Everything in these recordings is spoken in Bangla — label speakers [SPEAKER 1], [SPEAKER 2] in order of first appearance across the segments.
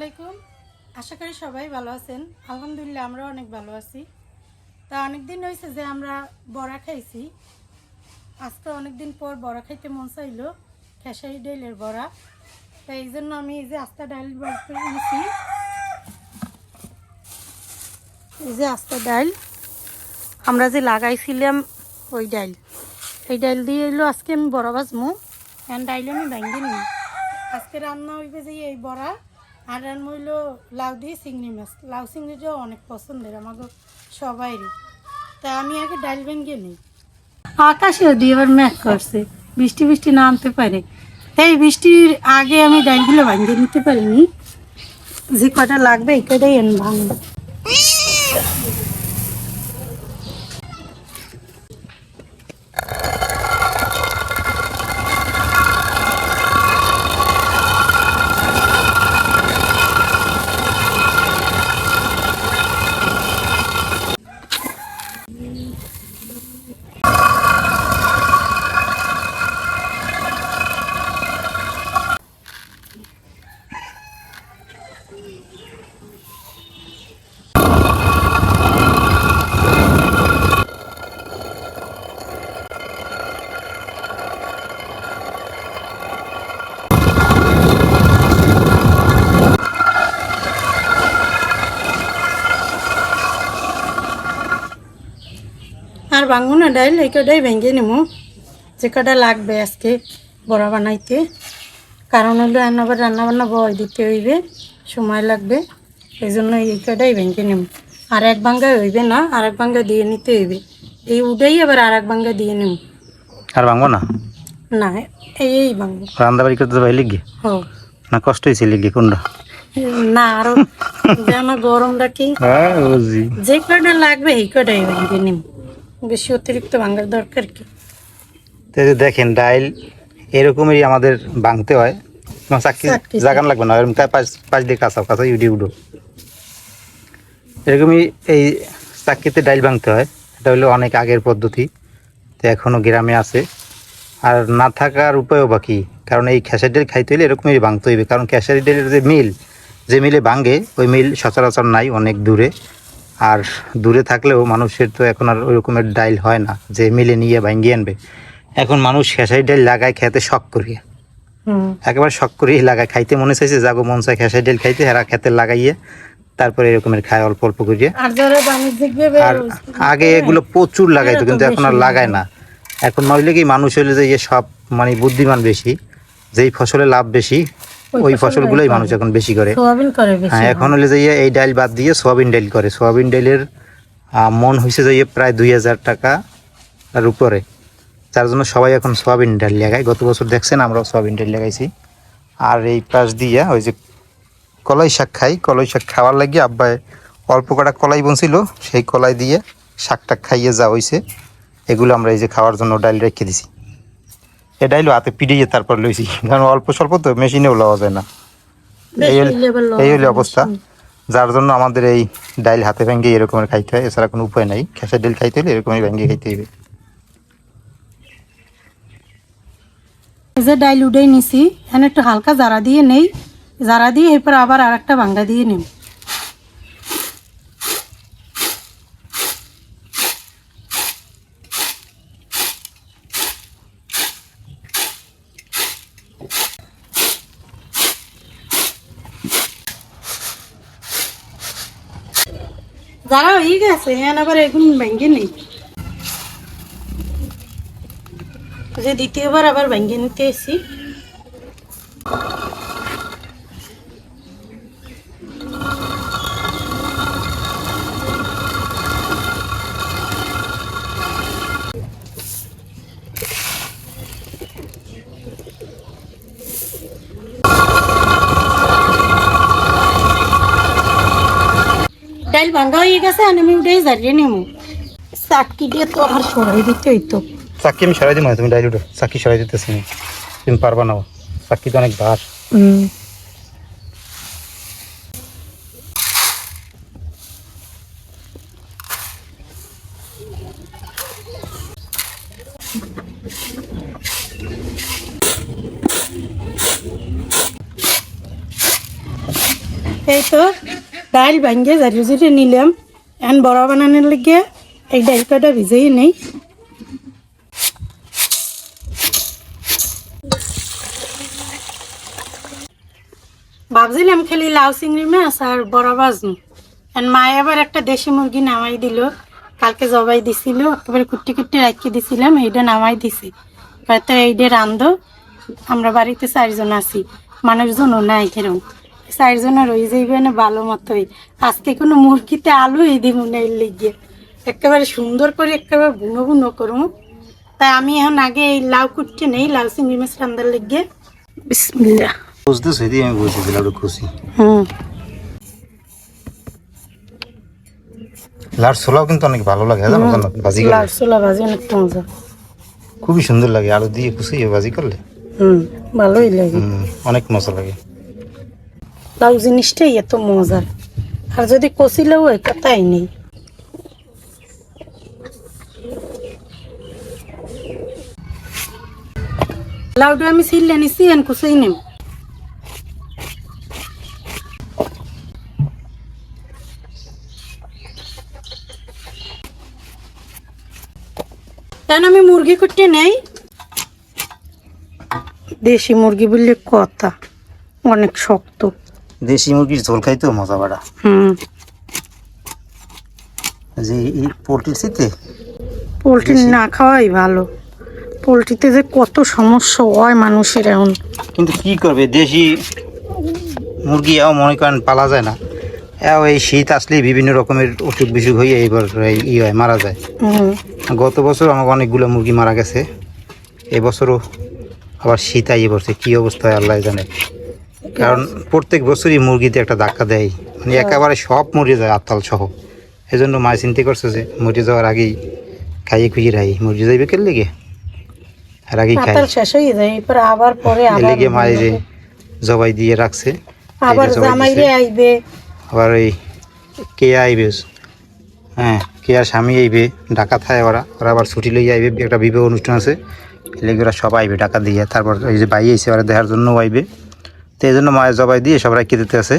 [SPEAKER 1] আলাইকুম। আশা করি সবাই ভালো আছেন। আলহামদুলিল্লাহ আমরা অনেক ভালো আছি। তা অনেক দিন হয়েছে যে আমরা বড়া খাইছি। আজকে অনেক দিন পর বড়া খাইতে মন চাইলো, খেসারি ডাইলের বড়া। তাই এই জন্য আমি এই যে আস্তা ডাইল এই যে আস্তা ডাল আমরা যে লাগাইছিলাম ওই ডাইল। এই ডাইল দিয়ে এলো আজকে আমি বড়া ভাজমু। এখন ডাইল আমি ভেঙে নিই আজকে রান্না হইবে যে এই বড়া। আর আর হইল লাউ দিয়ে চিংড়ি মাছ। লাউ চিংড়িটাও অনেক পছন্দের আমাকে সবাইরই। তা আমি আগে ডাল ভেঙে নিই। আকাশেও দিয়ে এবার ম্যাক করছে, বৃষ্টি বৃষ্টি নামতে পারে। এই বৃষ্টির আগে আমি ডালগুলো ভাঙিয়ে নিতে পারিনি। যে কটা লাগবে এই কটাই এনে ভাঙবো। আর ভাঙবো না ডাইল এই কটাই ভেঙে নেব যে কটা লাগবে আজকে বড়া বানাইতে। কারণ হলো আবার রান্না বান্না বয় দিতে হইবে সময় লাগবে। এই জন্য এই কটাই ভেঙে নেব আর এক ভাঙ্গা হইবে না আর এক ভাঙ্গা দিয়ে নিতে হইবে। এই উডেই আবার আর এক ভাঙ্গা দিয়ে নেব
[SPEAKER 2] আর ভাঙবো না?
[SPEAKER 1] না এই এই ভাঙবো
[SPEAKER 2] রান্না বাড়ি করতে ভাই লিখি
[SPEAKER 1] ও
[SPEAKER 2] না কষ্ট হয়েছে লিখি কোনটা?
[SPEAKER 1] না আরও যেন গরমটা কি?
[SPEAKER 2] হ্যাঁ
[SPEAKER 1] যে কটা লাগবে এই কটাই ভেঙে নেব বেশি অতিরিক্ত ভাঙার দরকার কি?
[SPEAKER 2] দেখেন ডাইল এরকমই আমাদের ভাঙতে হয়। চাকরি। জাগান লাগবে না এরকম পাঁচ দিয়ে কাঁচাও কাঁচা ইউডি উডো। এরকমই এই চাকরিতে ডাইল ভাঙতে হয়। এটা হলো অনেক আগের পদ্ধতি তো এখনও গ্রামে আছে। আর না থাকার উপায়ও বাকি কারণ এই খেসারি ডাল খাইতে হলে এরকমই ভাঙতে হইবে। কারণ খেসারি ডালের যে মিল যে মিলে ভাঙে ওই মিল সচরাচর নাই অনেক দূরে। আর দূরে থাকলেও মানুষের তো এখন আর ওই রকমের ডাইল হয় না যে মিলে নিয়ে ভাঙ্গিয়ে আনবে। এখন মানুষ খেসারি ডাইল লাগায় খেতে শখ করিয়ে। একেবারে শখ করিয়ে লাগায় খাইতে মনে চাইছে যাগো মন চায় খেসারি ডাল খাইতে হেরা খেতে লাগাইয়ে তারপরে এরকমের খায় অল্প অল্প করিয়ে।
[SPEAKER 1] আর
[SPEAKER 2] আগে এগুলো প্রচুর লাগাইতো কিন্তু এখন আর লাগায় না। এখন নইলে কি মানুষ হইলে যে ইয়ে সব মানে বুদ্ধিমান বেশি যেই ফসলে লাভ বেশি
[SPEAKER 1] ওই
[SPEAKER 2] ফসলগুলোই মানুষ এখন বেশি করে। হ্যাঁ এখন হলে যে ইয়ে এই ডাইল বাদ দিয়ে সোয়াবিন ডাইল করে। সোয়াবিন ডাইলের মন হয়েছে যে ইয়ে প্রায় দুই হাজার টাকা আর উপরে। যার জন্য সবাই এখন সোয়াবিন ডাল লাগায়। গত বছর দেখছেন আমরাও সোয়াবিন ডাল লাগাইছি। আর এই পাশ দিয়ে ওই যে কলাই শাক খাই। কলাই শাক খাওয়ার লাগিয়ে আব্বাই অল্প কটা কলাই বনছিল। সেই কলাই দিয়ে শাকটা খাইয়ে যা হয়েছে এগুলো আমরা এই যে খাওয়ার জন্য ডাইল রেখে দিছি। এই ডাইলও হাতে পিড়িয়ে তারপর লইছি। কারণ অল্প স্বল্প তো মেশিনেও লওয়া যায় না। এই হল- অবস্থা। যার জন্য আমাদের এই ডাইল হাতে ভেঙে এরকমের খাইতে হয় এছাড়া কোনো উপায় নাই। খেসার ডাইল খাইতে হলে এরকমই ভেঙে খাইতে হবে
[SPEAKER 1] এই যে ডাইল উডেই নিছি এখানে একটু হালকা জারা দিয়ে নেই। জারা দিয়ে এরপর আবার আর একটা ভাঙ্গা দিয়ে নিম যারা হয়ে গেছে এখন আবার এগুলো ভেঙে নেই যে দ্বিতীয়বার আবার ভেঙে নিতে এসি ডাইল ভাঙ্গা হয়ে গেছে আর আমি উঠে জারিয়ে নেব। চাটকি দিয়ে তো আর সরাই দিতে হইতো।
[SPEAKER 2] চাকি আমি সরাই দিব না তুমি ডাইল উঠো। চাকি সরাই দিতেছি না তুমি পারবা না চাকি তো অনেক ভার
[SPEAKER 1] এই তো ডাল ভাঙ্গে জারি জুড়ে নিলাম। এখন বড়া বানানোর লেগে এই ডাল কটা ভিজেই নেই। ভাবছিলাম খালি লাউ চিংড়ি মাছ আর বড়া বাজনু। এখন মায়ে আবার একটা দেশি মুরগি নামাই দিল। কালকে জবাই দিছিল একেবারে কুটি কুটি রাখি দিছিলাম এইটা নামাই দিছি। হয়তো এইটা রান্ধো আমরা বাড়িতে চারজন আছি মানুষজনও নাই কেরম চারজনের রয়ে যাইবে না ভালো মতোই। আজকে কোনো মুরগিতে আলু এই দিব না এর লিগে। একেবারে সুন্দর করে একেবারে বুনো বুনো করব তাই আমি এখন আগে এই লাউ কুটতে নেই লাউ চিংড়ি মাছ রান্ধার লেগে। বিসমিল্লা
[SPEAKER 2] বুঝতে সেদি আমি বুঝেছিলাম একটু খুশি
[SPEAKER 1] হুম।
[SPEAKER 2] লার ছোলাও কিন্তু অনেক ভালো লাগে জানো ভাজি
[SPEAKER 1] লাউ ছোলা ভাজি অনেক মজা
[SPEAKER 2] খুবই সুন্দর লাগে আলু দিয়ে খুশি ভাজি করলে।
[SPEAKER 1] হুম ভালোই লাগে।
[SPEAKER 2] অনেক মজা লাগে।
[SPEAKER 1] লাউ জিনিসটাই এত মজার। আর যদি কষিলেও ওই কথাই নেই। লাউটা আমি ছিললে নিছি, এন কুচাই নিম। কেন আমি মুরগি করতে নেই। দেশি মুরগি বললে কথা, অনেক শক্ত।
[SPEAKER 2] দেশি মুরগির ঝোল খাইতেও মজা বাড়া।
[SPEAKER 1] হুম।
[SPEAKER 2] যে এই পোলট্রির শীতে
[SPEAKER 1] পোলট্রি না খাওয়াই ভালো। পোলট্রিতে যে কত সমস্যা হয় মানুষের এখন।
[SPEAKER 2] কিন্তু কি করবে? দেশি মুরগি এও মনে করেন পালা যায় না। এও এই শীত আসলে বিভিন্ন রকমের অসুখ বিসুখ হয়ে এইবার এই- ই হয় মারা যায়। গত বছর আমাকে অনেকগুলো মুরগি মারা গেছে। এবছরও আবার শীত আইয়ে পড়ছে। কী অবস্থা হয় আল্লাহ জানে। কারণ প্রত্যেক বছরই মুরগিতে একটা ধাক্কা দেয়। মানে একেবারে সব মরে যায় আত্মাল সহ এই জন্য মায় চিন্তা করছে যে মরে যাওয়ার আগেই খাইয়ে খুঁজে রাই মরে যাইবে কে লেগে? আর আগেই খাই।
[SPEAKER 1] শেষ হয়ে যায় এরপর আবার পরে
[SPEAKER 2] লেগে মায় যে জবাই দিয়ে রাখছে।
[SPEAKER 1] আবার জামাইরে আইবে।
[SPEAKER 2] আবার ওই কে আইবে? হ্যাঁ কে আর স্বামী আইবে? ঢাকা থায় ওরা। ওরা আবার ছুটি লইয়া আইবে। একটা বিবাহ অনুষ্ঠান আছে। লেগে ওরা সব আইবে ঢাকা দিয়ে। তারপর ওই যে ভাই আইসে ওরা দেখার জন্য আইবে। তো এই জন্য মায়ের জবাই দিয়ে সবাই রাখি দিতে আছে।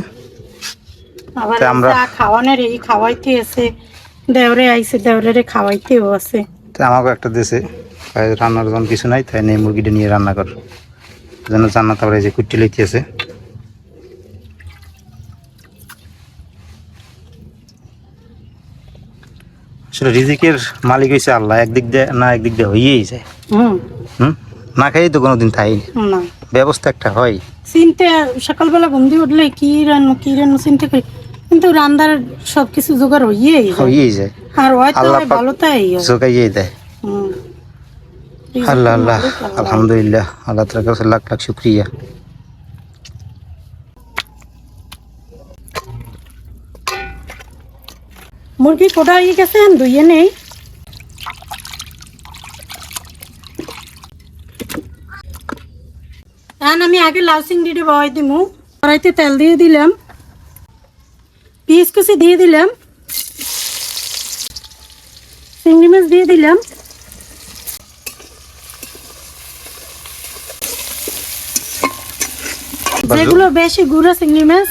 [SPEAKER 2] আমরা-
[SPEAKER 1] খাওয়ানোর এই খাওয়াইতে আছে। দেওরে আইছে দেওরে খাওয়াইতেও আছে।
[SPEAKER 2] তো আমাকে একটা দেশে রান্নার কিছু নাই তাই মুরগিটা নিয়ে রান্না কর। যেন জান্নাত আবার এই যে কুট্টি লইতে আছে। আসলে রিজিকের মালিক হয়েছে আল্লাহ একদিক দিয়ে না একদিক দিয়ে হইয়েই যায়।
[SPEAKER 1] হুম।
[SPEAKER 2] হুম? না খাইই তো কোনোদিন থাই ব্যবস্থা একটা হয়।
[SPEAKER 1] চিনতে সকালবেলা ঘুম দিয়ে উঠলে কি রান্না কি রান্না চিনতে করি? কিন্তু রান্নার সব কিছু জোগাড় হইয়েই যায়।
[SPEAKER 2] হইয়েই যায়।
[SPEAKER 1] আর হয়তো ভালো তাই।
[SPEAKER 2] জোগাইয়েই দেয়। আল্লাহ আল্লাহ। আলহামদুলিল্লাহ। আল্লাহ তালার কাছে লাখ লাখ শুক্রিয়া।
[SPEAKER 1] মুরগি কোটা হয়ে গেছে দুইয়ে নেই? এখন আমি আগে লাউ চিংড়িটা বাবাই দিমু। কড়াইতে তেল দিয়ে দিলাম। পিস কুচি দিয়ে দিলাম। চিংড়ি মাছ দিয়ে দিলাম। যেগুলো বেশি গুঁড়ো চিংড়ি মাছ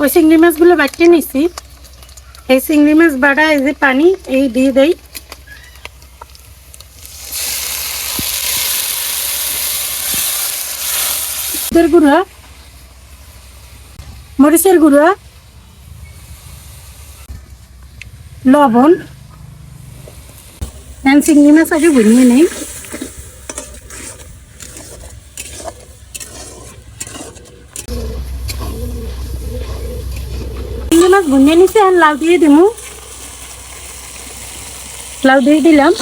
[SPEAKER 1] ওই চিংড়ি মাছগুলো বাটিয়ে নিছি। এই চিংড়ি মাছ বাটা এই যে পানি এই দিয়ে দেই। হলুদের গুঁড়া। মরিচের গুঁড়া। লবণ। চিংড়ি মাছ আগে ভুনিয়ে নেই। চিংড়ি মাছ ভুনিয়ে নিছে লাউ দিয়ে দিমু। লাউ দিয়ে দিলাম।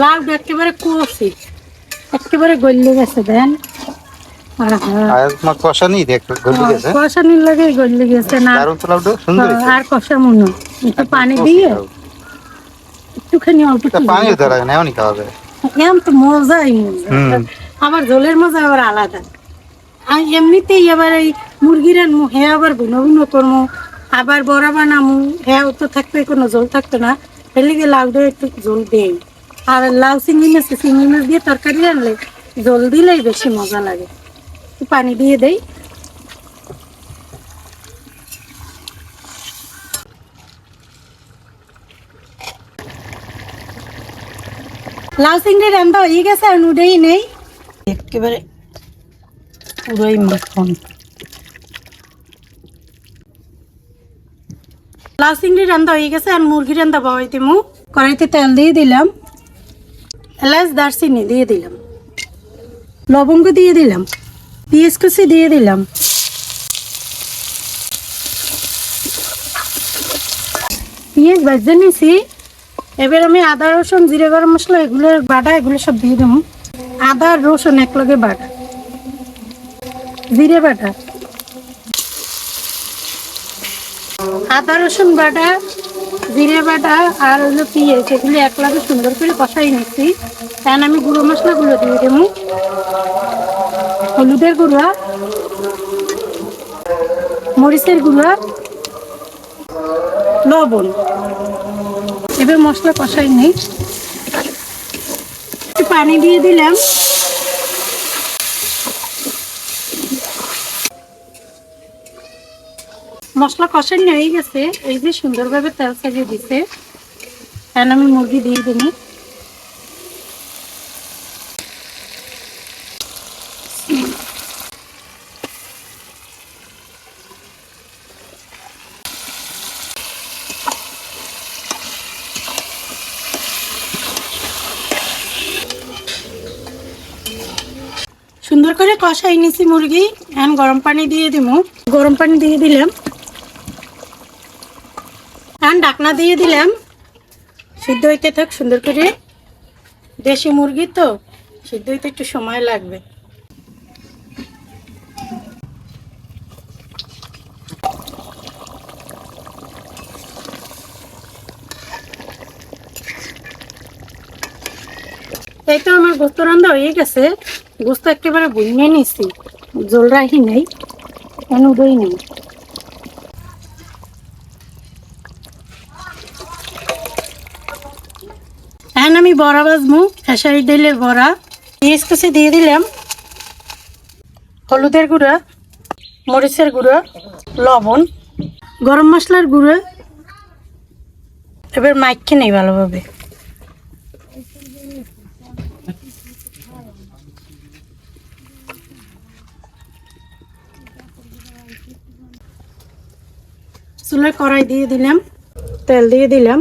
[SPEAKER 1] লাউটা একেবারে কুচি একেবারে গলে গেছে দেন।
[SPEAKER 2] আর কষা
[SPEAKER 1] মনে পানি দিয়ে একটুখানি অল্প
[SPEAKER 2] পানিও ধরা না এমনই খাওয়া যায়
[SPEAKER 1] তো মজাই মজা। আবার ঝোলের মজা আবার আলাদা। আর এমনিতেই আবার এই মুরগির আনমু হে আবার ভিন্ন ভিন্ন করমু আবার বড়া বানামু হ্যাঁ তো থাকবে কোনো জল থাকতো না এর লিগে লাউটা একটু জল দেই। আর লাউ চিংড়ি মাছ চিংড়ি মাছ দিয়ে তরকারি আনলে জল দিলেই বেশি মজা লাগে। পানি দিয়ে দেই। লাউ চিংড়ি রান্না হয়ে গেছে আর নুডেই নেই। একেবারে পুরোই মাখন। লাউ চিংড়ি রান্না হয়ে গেছে আর মুরগি রান্না বাবাইতে মু কড়াইতে তেল দিয়ে দিলাম। এলাচ দারচিনি দিয়ে দিলাম। লবঙ্গ দিয়ে দিলাম। পেঁয়াজ কুচি দিয়ে দিলাম। পেঁয়াজ ভাজতে নিছি। এবার আমি আদা, রসুন, জিরে, গরম মশলা এগুলোর বাটা এগুলো সব দিয়ে দেবো। আদা রসুন একলগে বাটা। জিরে বাটা। আদা, রসুন বাটা। জিরে বাটা আর হলো পেঁয়াজ, এগুলো একলাগে সুন্দর করে কষাই নিচ্ছি। কারণ আমি গুঁড়ো মশলাগুলো দিয়ে দেবো। হলুদের গুঁড়া, মরিচের গুঁড়া, লবণ। এবার মশলা কষাই নেই। পানি দিয়ে দিলাম। মশলা কষানো হয়ে গেছে। এই যে সুন্দরভাবে তেল সাজিয়ে দিছে। এখন আমি মুরগি দিয়ে দিই। সুন্দর করে কষাই নিছি মুরগি। এখন গরম পানি দিয়ে দিব গরম পানি দিয়ে দিলাম। এখন ডাকনা দিয়ে দিলাম। সিদ্ধ হইতে থাক সুন্দর করে। দেশি মুরগি তো, সিদ্ধ হইতে একটু সময় লাগবে। এই তো আমার গোস্ত রান্না হয়ে গেছে। গোস্ত একেবারে বুঝিয়ে নিছি। জল রাখি নেই কেন উদয় নেই এখন আমি বড়া বাজবো খেসারি ডালের বড়া। পেঁয়াজ কুচি দিয়ে দিলাম, হলুদের গুঁড়া, মরিচের গুঁড়া, লবণ, গরম মশলার গুঁড়া। এবার মাইকে নেই ভালোভাবে। চুলায় কড়াই দিয়ে দিলাম, তেল দিয়ে দিলাম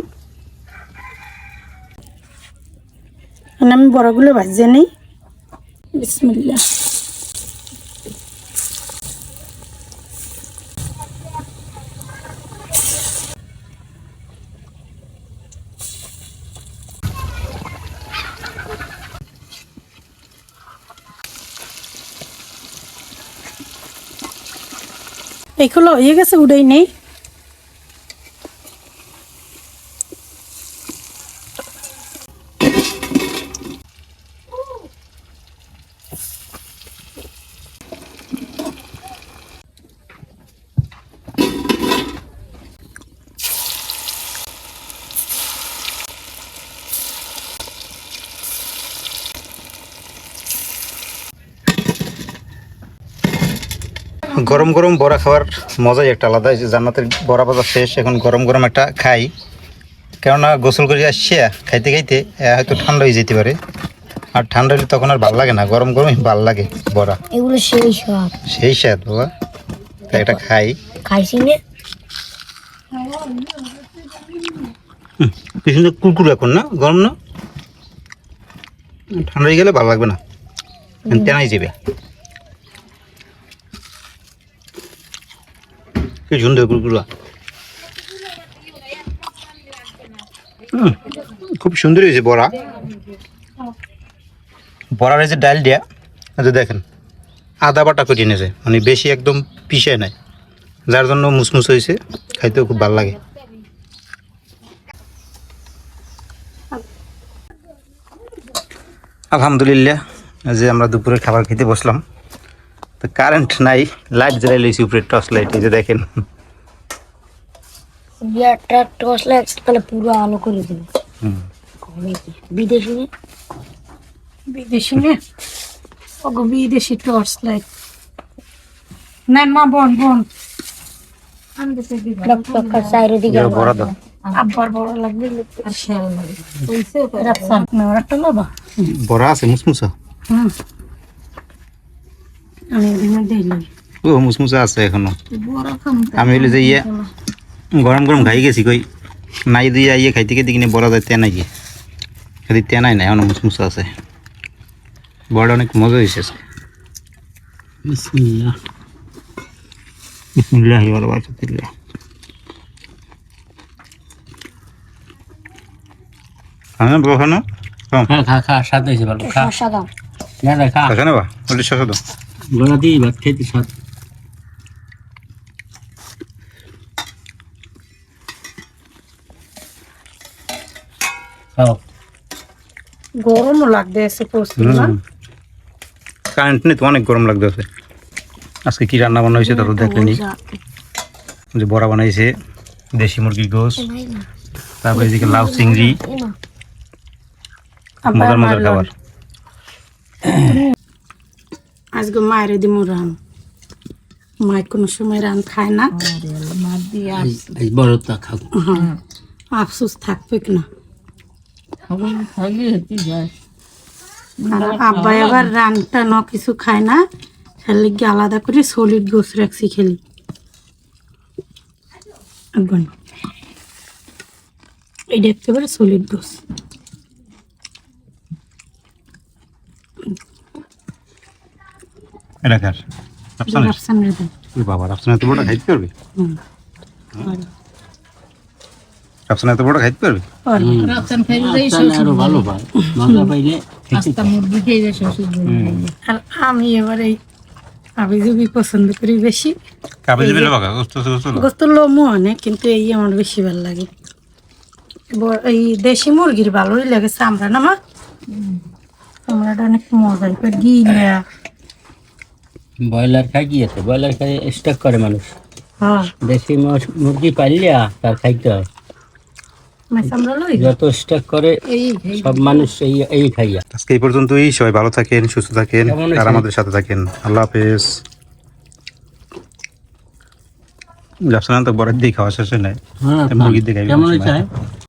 [SPEAKER 1] এখন আমি বড়গুলো ভাজিয়ে নিই। বিসমিল্লা এইগুলো হয়ে গেছে উড়েই নেই।
[SPEAKER 2] গরম গরম বড়া খাওয়ার মজাই একটা আলাদা জান্নাতের বড়া ভাজা শেষ এখন গরম গরম একটা খাই। কেননা গোসল করে আসছে খাইতে খাইতে হয়তো ঠান্ডা হয়ে যেতে পারে। আর ঠান্ডা হলে তখন আর ভালো লাগে না গরম গরমই ভালো লাগে বড়া।
[SPEAKER 3] এগুলো সেই সব
[SPEAKER 2] সেই স্বাদ বাবা। তাই এটা খাই।
[SPEAKER 3] খাইছি না।
[SPEAKER 2] কি সুন্দর কুরকুর এখন না? গরম না? ঠান্ডা হয়ে গেলে ভালো লাগবে না। তেনাই যাবে কি খুব সুন্দর হয়েছে বড়া। বড়ার এই যে ডাল দেয়া যে দেখেন, আদা বাটা করে নিয়েছে মানে বেশি একদম পিষে নাই। যার জন্য মুসমুস হয়েছে, খাইতেও খুব ভালো লাগে। আলহামদুলিল্লাহ যে আমরা দুপুরে খাবার খেতে বসলাম। তো কারেন্ট নাই লাইট জ্বালাই লইছি উপরে টর্চ লাইট এই যে দেখেন।
[SPEAKER 3] একটা টর্চ লাইট তাহলে পুরো আলো করে কি? বিদেশি
[SPEAKER 1] বিদেশি নে? ওগো বিদেশি টর্চ লাইট নেন মা বোন। বোন।
[SPEAKER 2] বড় দাও।
[SPEAKER 1] আব্বার
[SPEAKER 2] ও মুসমুসা আছে
[SPEAKER 1] এখনও।
[SPEAKER 2] আমি হইলে যে ইয়ে গরম গরম খাই গেছি কই। নাই দিয়ে ইয়ে খাইতে খেতে কিনে বড় যায় তেনাই গিয়ে খালি তেনাই নাই এখনও মুসমুসা আছে। বড় অনেক মজা হয়েছে। বিসমিল্লাহ। বিসমিল্লাহ বারকাতুল্লাহ। খানা বাবা খানা
[SPEAKER 4] হ্যাঁ খা খা স্বাদ হয়েছে ভালো খা।
[SPEAKER 3] শসা দাও
[SPEAKER 4] না না খা।
[SPEAKER 2] খানা বা ওটা শশা দাও।
[SPEAKER 4] গোলা দিয়ে ভাত খেতে স্বাদ খাও
[SPEAKER 1] গরমও এসে প্রচুর না?
[SPEAKER 2] কারেন্ট নেই তো অনেক গরম লাগতেছে। আজকে কি রান্না বান্না হয়েছে তা তো দেখলেনি যে বড়া বানাইছে দেশি মুরগির গোস তারপরে এদিকে লাউ চিংড়ি মজার মজার খাবার।
[SPEAKER 1] আজকে মায়ের দিব রান। মায়ের কোনো সময় রান খায় না।
[SPEAKER 4] বড় তা খাও
[SPEAKER 1] হ্যাঁ আফসোস থাকবে না। আর আব্বা আবার রানটা ন কিছু খায় না খেলে গিয়ে আলাদা করে সলিড গোস রাখছি খেলি। না। এইটা একেবারে সলিড গোস।
[SPEAKER 2] এটা কার রাফসানের
[SPEAKER 1] রাফসানের
[SPEAKER 2] ওই বাবা রাফসান এত বড় খাইতে পারবে? রাফসান এত বড় খাইতে পারবে?
[SPEAKER 4] তাহলে আরও ভালো পায়। মজা পাইলে খেতে
[SPEAKER 1] আর আমি এবার এই আবিজুবি পছন্দ করি বেশি।
[SPEAKER 2] কাবে দিবে গোস্ত গোস্ত
[SPEAKER 1] লোমও অনেক কিন্তু এই আমার বেশি ভালো লাগে। এই দেশি মুরগির ভালোই লাগে চামড়া না মা? চামড়াটা অনেক মজা এবার গিলা
[SPEAKER 4] ব্রয়লার খাই কি আছে? ব্রয়লার খাই স্টক করে মানুষ।
[SPEAKER 1] হ্যাঁ।
[SPEAKER 4] দেশি মুরগি পাইলে তার খাইতে হয়। যত স্টক করে সব মানুষ এই এই খাইয়া।
[SPEAKER 2] আজকে এই পর্যন্তই। সবাই ভালো থাকেন সুস্থ থাকেন আর আমাদের সাথে থাকেন। আল্লাহ হাফেজ। রাফসান তো বড় দিয়ে খাওয়া শেষ হয় নাই।
[SPEAKER 4] হ্যাঁ
[SPEAKER 2] মুরগি দিয়ে
[SPEAKER 4] কেমন
[SPEAKER 2] সময়।